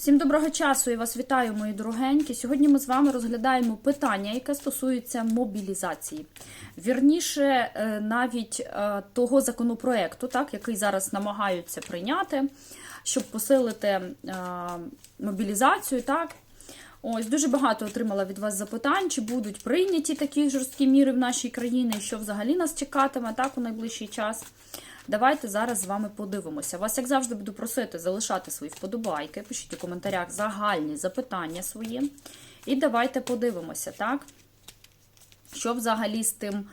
Всім доброго часу і вас вітаю, мої дорогенькі. Сьогодні ми з вами розглядаємо питання, яке стосується мобілізації. Вірніше, е, навіть е, того законопроекту, так, який зараз намагаються прийняти, щоб посилити е, мобілізацію. так. Ось дуже багато отримала від вас запитань, чи будуть прийняті такі жорсткі міри в нашій країні, і що взагалі нас чекатиме так у найближчий час. Давайте зараз з вами подивимося. Вас, як завжди, буду просити залишати свої вподобайки, пишіть у коментарях загальні запитання свої. І давайте подивимося, так? Що взагалі з тим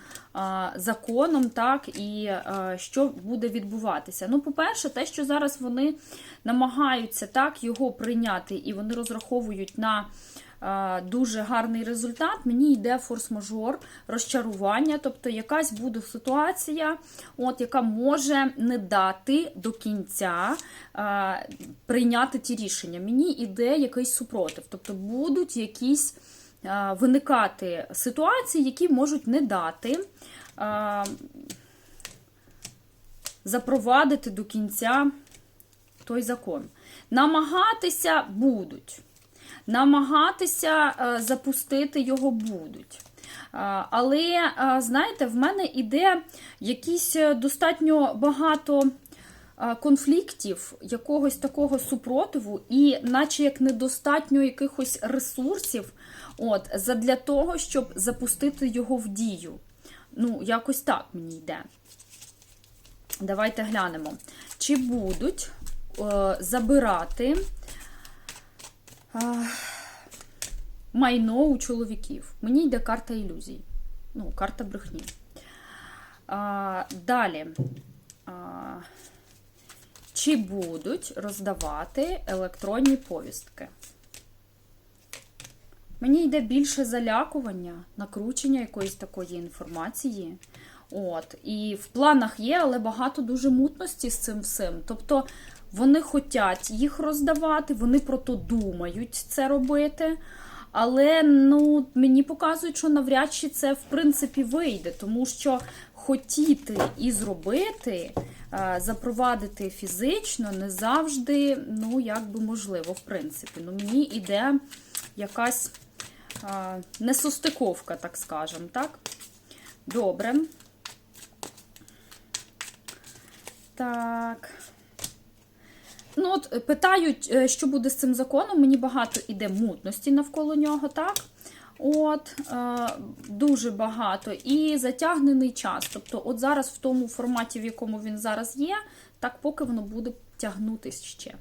законом, так, і що буде відбуватися. Ну, по-перше, те, що зараз вони намагаються так його прийняти, і вони розраховують на дуже гарний результат, мені йде форс-мажор, розчарування, тобто якась буде ситуація, от, яка може не дати до кінця а, прийняти ті рішення. Мені йде якийсь супротив, тобто будуть якісь виникати ситуації, які можуть не дати. А, Запровадити до кінця той закон. Намагатися будуть. Намагатися е, запустити його будуть. Але, е, знаєте, в мене іде якісь е, достатньо багато конфліктів, якогось такого супротиву, і наче як недостатньо якихось ресурсів от, задля того, щоб запустити його в дію. Ну, якось так мені йде. Давайте глянемо, чи будуть е, забирати е, майно у чоловіків. Мені йде карта ілюзій. Ну, карта брехні. А, далі. А, чи будуть роздавати електронні повістки? Мені йде більше залякування, накручення якоїсь такої інформації. От, і в планах є, але багато дуже мутності з цим всім. Тобто вони хочуть їх роздавати, вони про то думають це робити. Але ну, мені показують, що навряд чи це в принципі вийде, тому що хотіти і зробити, е, запровадити фізично не завжди, ну, як би можливо, в принципі. Ну, мені йде якась несостиковка, так скажемо, так? Добре. Так. Ну, от е, питають, е, що буде з цим законом. Мені багато іде мутності навколо нього, так? От, е, дуже багато. І затягнений час. Тобто, от зараз в тому форматі, в якому він зараз є, так поки воно буде тягнутись ще.